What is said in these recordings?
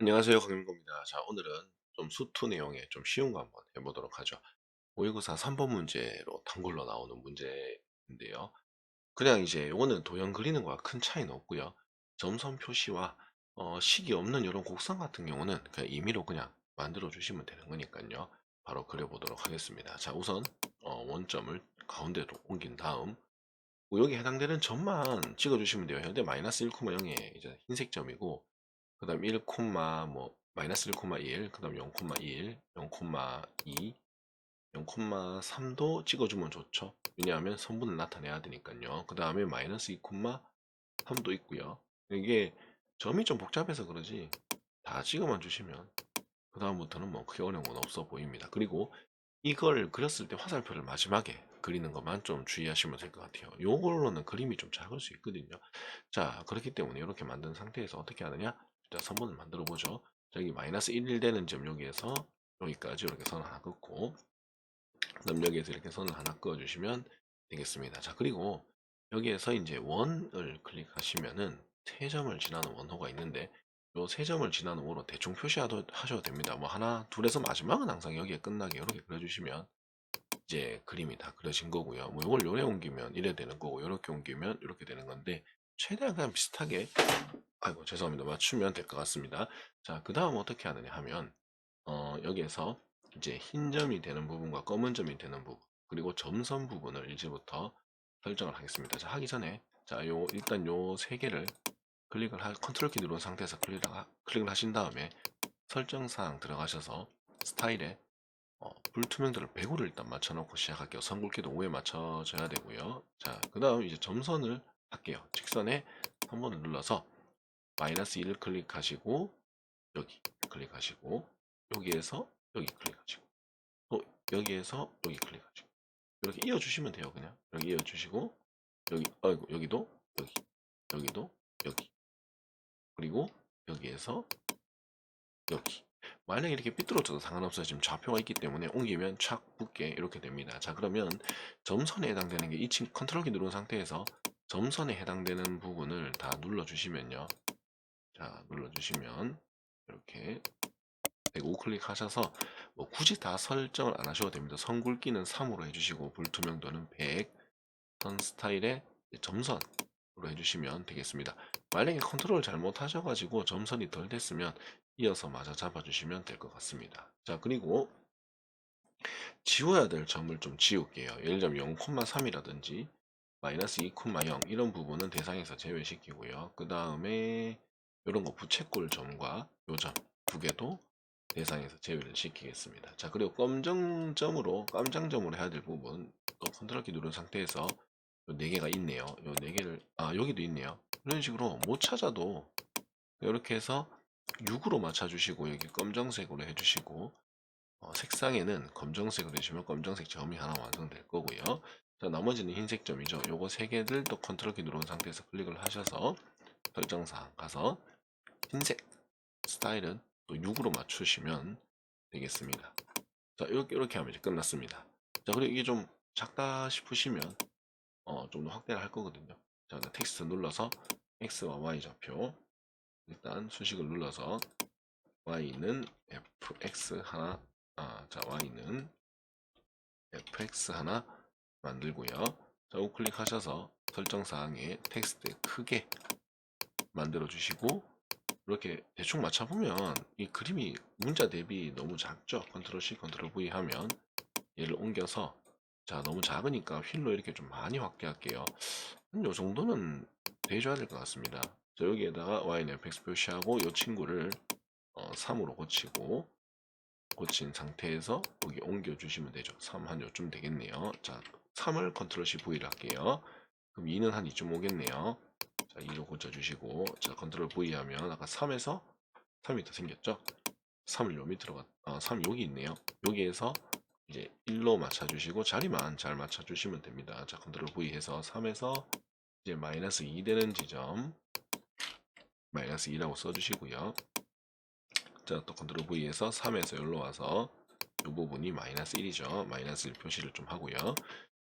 안녕하세요. 강민구입니다. 자, 오늘은 좀 수투 내용에 좀 쉬운 거 한번 해보도록 하죠. 모의고사 3번 문제로 단골로 나오는 문제인데요. 그냥 이제 이거는 도형 그리는 거와 큰 차이는 없고요. 점선 표시와 어, 식이 없는 이런 곡선 같은 경우는 그냥 임의로 그냥 만들어 주시면 되는 거니까요. 바로 그려보도록 하겠습니다. 자, 우선 어, 원점을 가운데로 옮긴 다음 뭐 여기 해당되는 점만 찍어주시면 돼요. 현재 마이너스 1,0에 이제 흰색 점이고 그 다음 1, 뭐 마이너스 1,1 그 다음 0,1 0,2 0,3도 찍어주면 좋죠. 왜냐하면 성분을 나타내야 되니까요. 그 다음에 마이너스 2,3도 있고요. 이게 점이 좀 복잡해서 그러지 다 찍어만 주시면 그 다음부터는 뭐 크게 어려운 건 없어 보입니다. 그리고 이걸 그렸을 때 화살표를 마지막에 그리는 것만 좀 주의하시면 될 것 같아요. 요걸로는 그림이 좀 작을 수 있거든요. 자 그렇기 때문에 이렇게 만든 상태에서 어떻게 하느냐 자, 선분을 만들어 보죠. 저기 마이너스 1 되는 점 여기에서 여기까지 이렇게 선 하나 긋고 그다음 여기에서 이렇게 선을 하나 그어 주시면 되겠습니다. 자, 그리고 여기에서 이제 원을 클릭하시면은 세 점을 지나는 원호가 있는데 요 세 점을 지나는 원호 대충 표시하셔도 하셔도 됩니다. 뭐 하나, 둘에서 마지막은 항상 여기에 끝나게 이렇게 그려주시면 이제 그림이 다 그려진 거고요. 뭐 이걸 요래 옮기면 이래 되는 거고 이렇게 옮기면 이렇게 되는 건데 최대한 그냥 비슷하게. 아이고 죄송합니다. 맞추면 될 것 같습니다. 자 그 다음 어떻게 하느냐 하면 어, 여기에서 이제 흰 점이 되는 부분과 검은 점이 되는 부분 그리고 점선 부분을 이제부터 설정을 하겠습니다. 자 하기 전에 자 요 일단 요 세 개를 클릭을 하 컨트롤 키 누른 상태에서 클릭을, 하, 클릭을 하신 다음에 설정사항 들어가셔서 스타일에 어, 불투명도를 100으로 일단 맞춰놓고 시작할게요. 선굵기도 5에 맞춰줘야 되고요. 자 그 다음 이제 점선을 할게요. 직선에 한 번을 눌러서 마이너스 1을 클릭하시고 여기 클릭하시고 여기에서 여기 클릭하시고 또 여기에서 여기 클릭하시고 이렇게 이어주시면 돼요 그냥. 여기 이어주시고 여기 아이고 여기도 여기 여기도 여기. 그리고 여기에서 여기. 만약에 이렇게 삐뚤어져도 상관없어요. 지금 좌표가 있기 때문에 옮기면 착 붙게 이렇게 됩니다. 자 그러면 점선에 해당되는 게이친 컨트롤 키 누른 상태에서 점선에 해당되는 부분을 다 눌러 주시면요 자 눌러주시면 이렇게 105클릭 하셔서 뭐 굳이 다 설정을 안 하셔도 됩니다. 선 굵기는 3으로 해주시고 불투명도는 100, 선 스타일의 점선으로 해주시면 되겠습니다. 만약에 컨트롤 잘못 하셔가지고 점선이 덜 됐으면 이어서 마저 잡아주시면 될 것 같습니다. 자 그리고 지워야 될 점을 좀 지울게요. 예를 들면 0,3이라든지 마이너스 2,0 이런 부분은 대상에서 제외시키고요. 그 다음에 이런 거 부채꼴 점과 요점 두 개도 대상에서 제외를 시키겠습니다. 자 그리고 검정점으로 깜장점으로 해야 될 부분 또 컨트롤 키 누른 상태에서 네 개가 있네요. 요 네 개를 아 여기도 있네요. 이런 식으로 못 찾아도 이렇게 해서 6으로 맞춰주시고 여기 검정색으로 해주시고 어, 색상에는 검정색으로 해주시면 검정색 점이 하나 완성될 거고요. 자 나머지는 흰색 점이죠. 요거 세 개를 또 컨트롤 키 누른 상태에서 클릭을 하셔서 설정사항 가서 흰색 스타일은 또 6으로 맞추시면 되겠습니다. 자 이렇게 이렇게 하면 이제 끝났습니다. 자 그리고 이게 좀 작다 싶으시면 어, 좀 더 확대를 할 거거든요. 자 텍스트 눌러서 X와 Y 좌표 일단 수식을 눌러서 Y는 FX 하나 아, 자 Y는 FX 하나 만들고요. 자 우클릭 하셔서 설정사항에 텍스트 크게 만들어 주시고 이렇게 대충 맞춰보면 이 그림이 문자 대비 너무 작죠? 컨트롤 C 컨트롤 V 하면 얘를 옮겨서 자 너무 작으니까 휠로 이렇게 좀 많이 확대할게요. 요 정도는 돼줘야 될 것 같습니다. 자 여기에다가 Y는 fx 표시하고 이 친구를 어, 3으로 고치고 고친 상태에서 여기 옮겨 주시면 되죠. 3 한 요쯤 되겠네요. 자 3을 컨트롤 C V를 할게요. 그럼 2는 한 이쯤 오겠네요. 자 2로 고쳐주시고 자 컨트롤 V 하면 아까 3에서 3이 더 생겼죠? 3을 요 밑으로 가, 아, 3 여기 있네요. 여기에서 이제 1로 맞춰주시고 자리만 잘 맞춰주시면 됩니다. 자 컨트롤 V 해서 3에서 이제 마이너스 2 되는 지점 마이너스 2라고 써주시고요. 자 또 컨트롤 V에서 3에서 여기로 와서 이 부분이 마이너스 1이죠. 마이너스 1 표시를 좀 하고요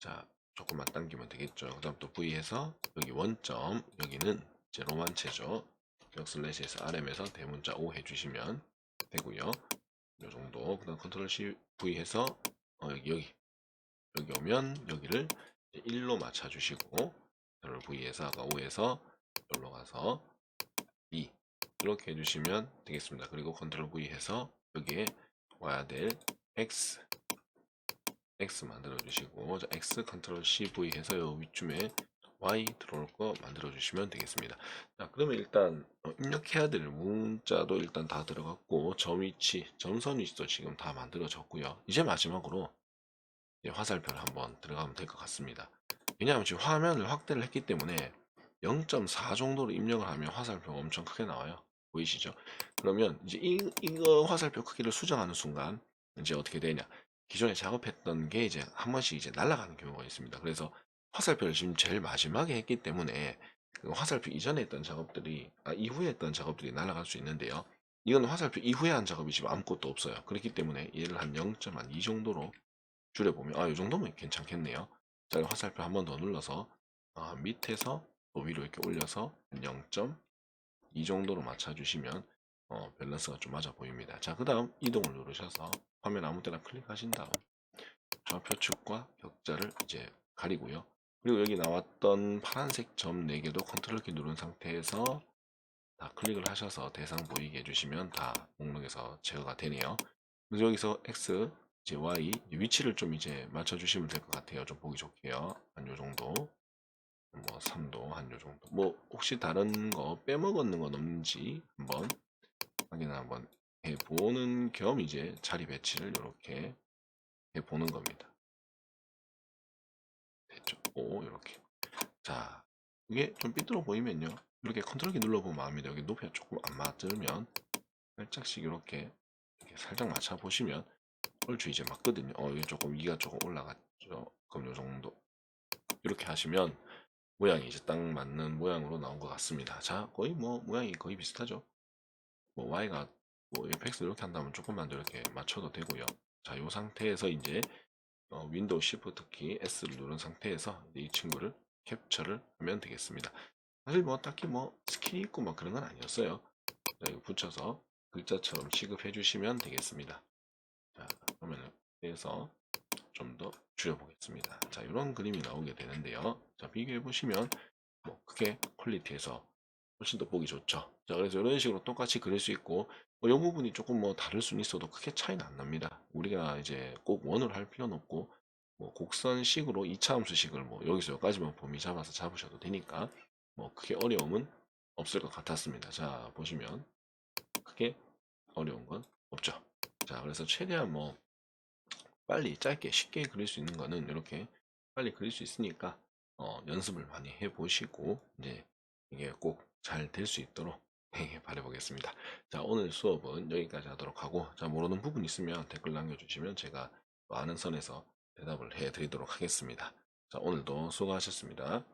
자 조금만 당기면 되겠죠. 그 다음 또 V에서 여기 원점, 여기는 이제 로만체죠. 역 슬래시에서 RM에서 대문자 5 해주시면 되고요. 요 정도. 그 다음 컨트롤 C V 해서 어, 여기 여기 여기 오면 여기를 1로 맞춰주시고 컨트롤 V에서 아까 5에서 여기로 가서 2 이렇게 해주시면 되겠습니다. 그리고 컨트롤 V 해서 여기에 와야 될 X X 만들어 주시고 자, X 컨트롤 CV 해서 요 위쯤에 Y 들어올 거 만들어 주시면 되겠습니다. 자 그러면 일단 어, 입력해야 될 문자도 일단 다 들어갔고 점 위치, 점선 위치도 지금 다 만들어졌고요. 이제 마지막으로 이제 화살표를 한번 들어가면 될 것 같습니다. 왜냐하면 지금 화면을 확대를 했기 때문에 0.4 정도로 입력을 하면 화살표가 엄청 크게 나와요. 보이시죠? 그러면 이제 이, 이거 화살표 크기를 수정하는 순간 이제 어떻게 되냐? 기존에 작업했던 게 이제 한 번씩 이제 날아가는 경우가 있습니다. 그래서 화살표를 지금 제일 마지막에 했기 때문에 그 화살표 이전에 했던 작업들이 아 이후에 했던 작업들이 날아갈 수 있는데요. 이건 화살표 이후에 한 작업이 지금 아무것도 없어요. 그렇기 때문에 얘를 한 0.2 정도로 줄여보면 아이 정도면 괜찮겠네요. 자 화살표 한 번 더 눌러서 아, 밑에서 또 위로 이렇게 올려서 0.2 정도로 맞춰주시면 어, 밸런스가 좀 맞아 보입니다. 자, 그 다음 이동을 누르셔서 화면 아무 때나 클릭하신 다음 좌표 축과 격자를 이제 가리고요. 그리고 여기 나왔던 파란색 점 4개도 컨트롤 키 누른 상태에서 다 클릭을 하셔서 대상 보이게 해주시면 다 목록에서 제거가 되네요. 그래서 여기서 X, 이제 Y 위치를 좀 이제 맞춰주시면 될 것 같아요. 좀 보기 좋게요. 한 요 정도. 뭐 3도 한 요 정도. 뭐 혹시 다른 거 빼먹었는 건 없는지 한번 확인을 한번 해보는 겸 이제 자리 배치를 이렇게 해보는 겁니다. 됐죠? 오 이렇게. 자 이게 좀 삐뚤어 보이면요. 이렇게 컨트롤 키 눌러보면 압니다. 여기 높이가 조금 안 맞으면 살짝씩 이렇게, 이렇게 살짝 맞춰 보시면 얼추 이제 맞거든요. 어 이게 조금 위가 조금 올라갔죠? 그럼 요 정도. 이렇게 하시면 모양이 이제 딱 맞는 모양으로 나온 것 같습니다. 자 거의 뭐 모양이 거의 비슷하죠? 뭐 y가 뭐 fx 이렇게 한다면 조금만 더 이렇게 맞춰도 되고요. 자, 이 상태에서 이제 어, 윈도우 시프트 키 S를 누른 상태에서 이 친구를 캡처를 하면 되겠습니다. 사실 뭐 딱히 뭐 스킬이 있고 뭐 그런 건 아니었어요. 자, 이거 붙여서 글자처럼 취급해 주시면 되겠습니다. 자, 그러면 그래서 좀 더 줄여보겠습니다. 자, 이런 그림이 나오게 되는데요. 자, 비교해 보시면 뭐 크게 퀄리티에서 훨씬 더 보기 좋죠. 자, 그래서 이런 식으로 똑같이 그릴 수 있고, 뭐, 이 부분이 조금 뭐 다를 수는 있어도 크게 차이는 안 납니다. 우리가 이제 꼭 원을 할 필요는 없고, 뭐 곡선식으로 2차 함수식을 뭐 여기서 여기까지만 범위 잡아서 잡으셔도 되니까, 뭐 크게 어려움은 없을 것 같았습니다. 자, 보시면 크게 어려운 건 없죠. 자, 그래서 최대한 뭐 빨리 짧게 쉽게 그릴 수 있는 거는 이렇게 빨리 그릴 수 있으니까 어, 연습을 많이 해 보시고 이제 이게 꼭 잘 될 수 있도록 바라보겠습니다. 자, 오늘 수업은 여기까지 하도록 하고, 자, 모르는 부분 있으면 댓글 남겨주시면 제가 아는 선에서 대답을 해 드리도록 하겠습니다. 자, 오늘도 수고하셨습니다.